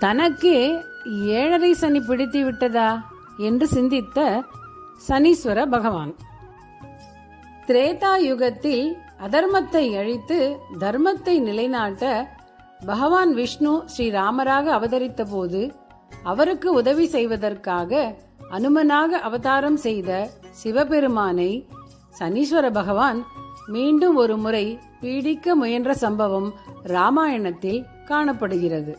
தனக்கே ஏழரை சனி பிடித்து விட்டதா என்று சிந்தித்த சனீஸ்வர பகவான். திரேதா யுகத்தில் அதர்மத்தை அழித்து தர்மத்தை நிலைநாட்ட பகவான் விஷ்ணு ஸ்ரீராமராக அவதரித்த போது அவருக்கு உதவி செய்வதற்காக அனுமனாக அவதாரம் செய்த சிவபெருமானை சனீஸ்வர பகவான் மீண்டும் ஒரு முறை பீடிக்க முயன்ற சம்பவம் ராமாயணத்தில் காணப்படுகிறது.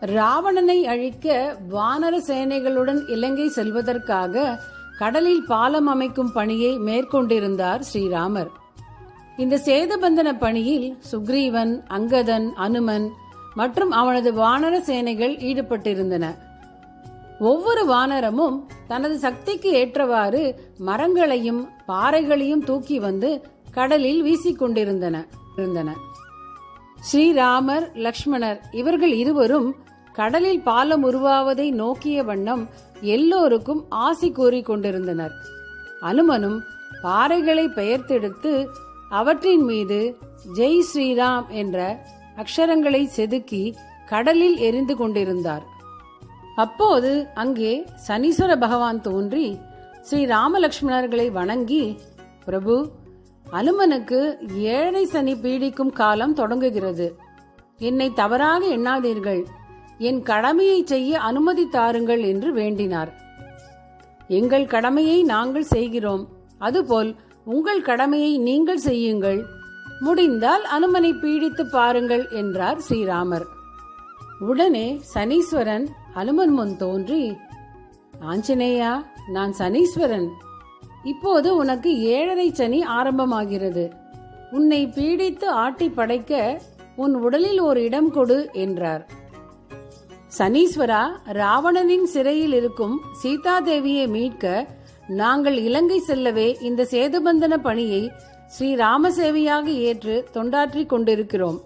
ராவணனை அழிக்க வானர சேனைகளுடன் இலங்கை செல்வதற்காக கடலில் பாலம் அமைக்கும் பணியை மேற்கொண்டிருந்தார் ஸ்ரீராமர். இந்த சேதபந்தன பணியில் சுக்ரீவன் அங்கதன் அனுமன் மற்றும் அவனது வானர சேனைகள் ஈடுபட்டிருந்தன. ஒவ்வொரு வானரமும் தனது சக்திக்கு ஏற்றவாறு மரங்களையும் பாறைகளையும் தூக்கி வந்து கடலில் வீசிக்கொண்டிருந்தன. இருந்தன. ஸ்ரீராமர் லக்ஷ்மணர் இவர்கள் இருவரும் கடலில் பாலம் உருவாவதை நோக்கிய வண்ணம் எல்லோருக்கும் ஆசி கூறி கொண்டிருந்தனர். அனுமனும் பாறைகளை பெயர்த்தெடுத்து அவற்றின் மீது ஜெய் ஸ்ரீராம் என்ற அக்ஷரங்களை செதுக்கி கடலில் எரிந்து கொண்டிருந்தார். அப்போது அங்கே சனீஸ்வர பகவான் தோன்றி ஸ்ரீ ராமலக்ஷ்மணர்களை வணங்கி பிரபு அனுமனுக்கு ஏழை சனி பீடிக்கும் காலம் தொடங்குகிறது. என்னை தவறாக எண்ணாதீர்கள். என் கடமையை செய்ய அனுமதி தாருங்கள் என்று வேண்டினார். எங்கள் கடமையை நாங்கள் செய்கிறோம். அதுபோல் உங்கள் கடமையை நீங்கள் செய்யுங்கள். முடிந்தால் அனுமனை பீடித்து பாருங்கள் என்றார் ஸ்ரீராமர். உடனே சனீஸ்வரன் அனுமன் முன் தோன்றி ஆஞ்சநேயா நான் சனீஸ்வரன். இப்போது உனக்கு ஏழரை சனி ஆரம்பமாகிறது. உன்னை பீடித்து ஆட்டி படைக்க உன் உடலில் ஒரு இடம் கொடு என்றார். சனீஸ்வரா ராவணனின் சிறையில் இருக்கும் சீதாதேவியை மீட்க நாங்கள் இலங்கை செல்லவே இந்த சேதுபந்தன பணியை ஸ்ரீ ராமசேவையாக ஏற்று தொண்டாற்றிக் கொண்டிருக்கிறோம்.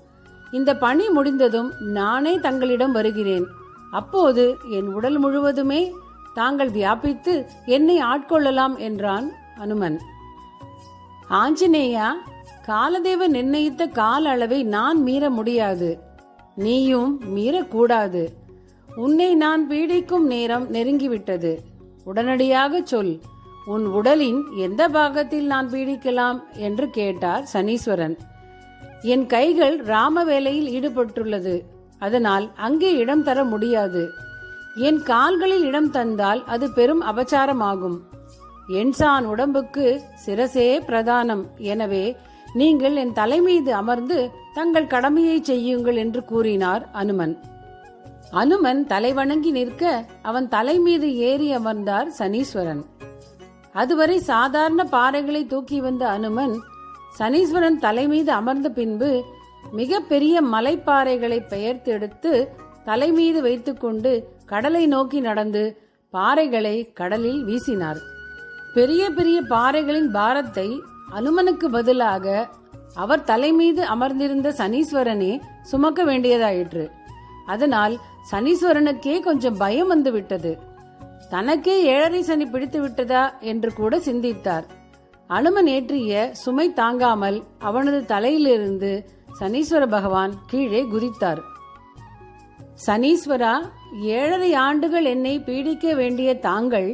இந்த பணி முடிந்ததும் நானே தங்களிடம் வருகிறேன். அப்போது என் உடல் முழுவதுமே தாங்கள் வியாபித்து என்னை ஆட்கொள்ளலாம் என்றான் அனுமன். ஆஞ்சநேயா காலதேவன் நிர்ணயித்த கால அளவை நான் மீற முடியாது. நீயும் மீறக்கூடாது. உன்னை நான் பீடிக்கும் நேரம் நெருங்கிவிட்டது. உடனடியாக சொல் உன் உடலின் எந்த பாகத்தில் நான் பீடிக்கலாம்? என்று கேட்டார் சனீஸ்வரன். என் கைகள் ராம வேலையில் ஈடுபட்டுள்ளது. அதனால் அங்கே இடம் தர முடியாது. என் கால்களில் இடம் தந்தால் அது பெரும் அபச்சாரமாகும். என்சான் உடம்புக்கு சிரசே பிரதானம். எனவே நீங்கள் என் தலைமீது அமர்ந்து தங்கள் கடமையை செய்யுங்கள் என்று கூறினார் அனுமன். அனுமன் தலைவணங்கி நிற்க அவன் தலை மீது ஏறி அமர்ந்தார் சனீஸ்வரன். அதுவரை சாதாரண பாறைகளை தூக்கி வந்த அனுமன் சனீஸ்வரன் தலை மீது அமர்ந்த பின்பு மிக பெரிய மலைப்பாறைகளை பெயர்த்தெடுத்து தலை மீது வைத்துக்கொண்டு கடலை நோக்கி நடந்து பாறைகளை கடலில் வீசினார். பெரிய பெரிய பாறைகளின் பாரத்தை அனுமனுக்கு பதிலாக அவர் தலை மீது அமர்ந்திருந்த சனீஸ்வரனே சுமக்க வேண்டியதாயிற்று. அதனால் சனீஸ்வரனுக்கே கொஞ்சம் பயம் வந்து விட்டது. தனக்கே ஏழரை சனி பிடித்து விட்டதா என்று கூட சிந்தித்தார். அனுமன் ஏற்றிய சுமை தாங்காமல் அவனது தலையிலிருந்து சனீஸ்வர பகவான் கீழே குதித்தார். சனீஸ்வரா ஏழரை ஆண்டுகள் என்னை பீடிக்க வேண்டிய தாங்கள்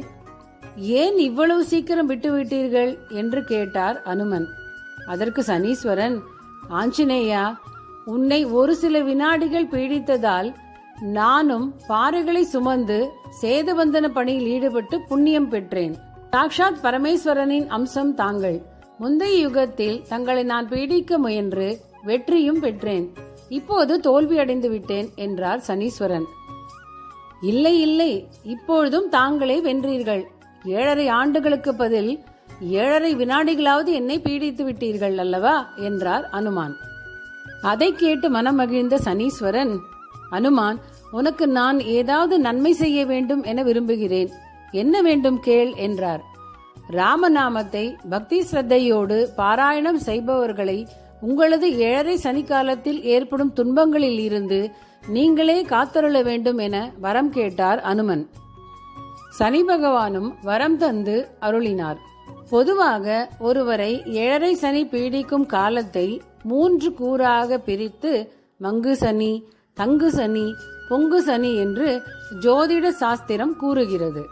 ஏன் இவ்வளவு சீக்கிரம் விட்டுவிட்டீர்கள் என்று கேட்டார் அனுமன். அதற்கு சனீஸ்வரன் ஆஞ்சநேயா உன்னை ஒரு சில வினாடிகள் பீடித்ததால் நானும் பாறைகளை சுமந்து சேதுவந்தன பணியில் ஈடுபட்டு புண்ணியம் பெற்றேன். சாக்ஷாத் பரமேஸ்வரனின் அம்சம் தாங்கள். முந்தைய யுகத்தில் தங்களை நான் பீடிக்க முயன்று வெற்றியும் பெற்றேன். இப்போது தோல்வி அடைந்து விட்டேன் என்றார் சனீஸ்வரன். இல்லை இல்லை இப்பொழுதும் தாங்களே வென்றீர்கள். ஏழரை ஆண்டுகளுக்கு பதில் ஏழரை வினாடிகளாவது என்னை பீடித்து விட்டீர்கள் அல்லவா? என்றார் அனுமான். அதை கேட்டு மனமகிழ்ந்த சனீஸ்வரன் அனுமான் உனக்கு நான் ஏதாவது நன்மை செய்ய வேண்டும் என விரும்புகிறேன். என்ன வேண்டும் கேள் என்றார். ராமநாமத்தை பக்தி ஸ்ரத்தையோடு பாராயணம் செய்பவர்களை உங்களது ஏழரை சனிக்காலத்தில் ஏற்படும் துன்பங்களில் இருந்து நீங்களே காத்தருள வேண்டும் என வரம் கேட்டார் அனுமன். சனி பகவானும் வரம் தந்து அருளினார். பொதுவாக ஒருவரை ஏழரை சனி பீடிக்கும் காலத்தை மூன்று கூறாக பிரித்து மங்கு சனி தங்கு சனி பொங்கு சனி என்று ஜோதிட சாஸ்திரம் கூறுகிறது.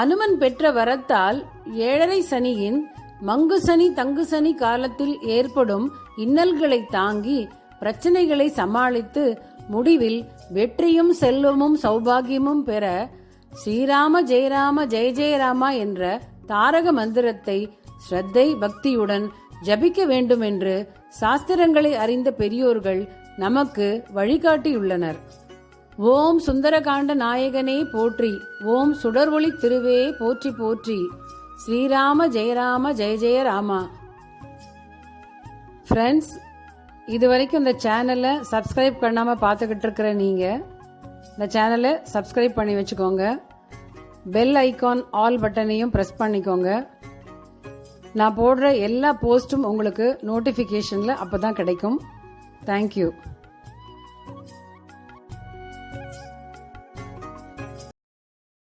அனுமன் பெற்ற வரத்தால் ஏழரை சனியின் மங்கு சனி தங்கு சனி காலத்தில் ஏற்படும் இன்னல்களை தாங்கி பிரச்சனைகளை சமாளித்து முடிவில் வெற்றியும் செல்வமும் சௌபாகியமும் பெற ஸ்ரீராம ஜெயராம ஜெய ஜெயராமா என்ற தாரக மந்திரத்தை ஸ்ரத்தை பக்தியுடன் ஜபிக்க வேண்டும் என்று சாஸ்திரங்களை அறிந்த பெரியோர்கள் நமக்கு வழிகாட்டியுள்ளனர். ஓம் சுந்தரகாண்ட நாயகனே போற்றி. ஓம் சுடர்ஒளி திருவே போற்றி போற்றி. ஸ்ரீராம ஜெயராம ஜெய ஜெய ராமா. ஃப்ரெண்ட்ஸ் இது வரைக்கும் இந்த சேனலை சப்ஸ்கிரைப் பண்ணாமல் பார்த்துக்கிட்டு இருக்கிற நீங்கள் இந்த சேனலை சப்ஸ்கிரைப் பண்ணி வச்சுக்கோங்க. பெல் ஐகான் ஆல் பட்டனையும் ப்ரெஸ் பண்ணிக்கோங்க. நான் போடுற எல்லா போஸ்ட்டும் உங்களுக்கு நோட்டிஃபிகேஷனில் அப்போ தான் கிடைக்கும் தேங்க்யூ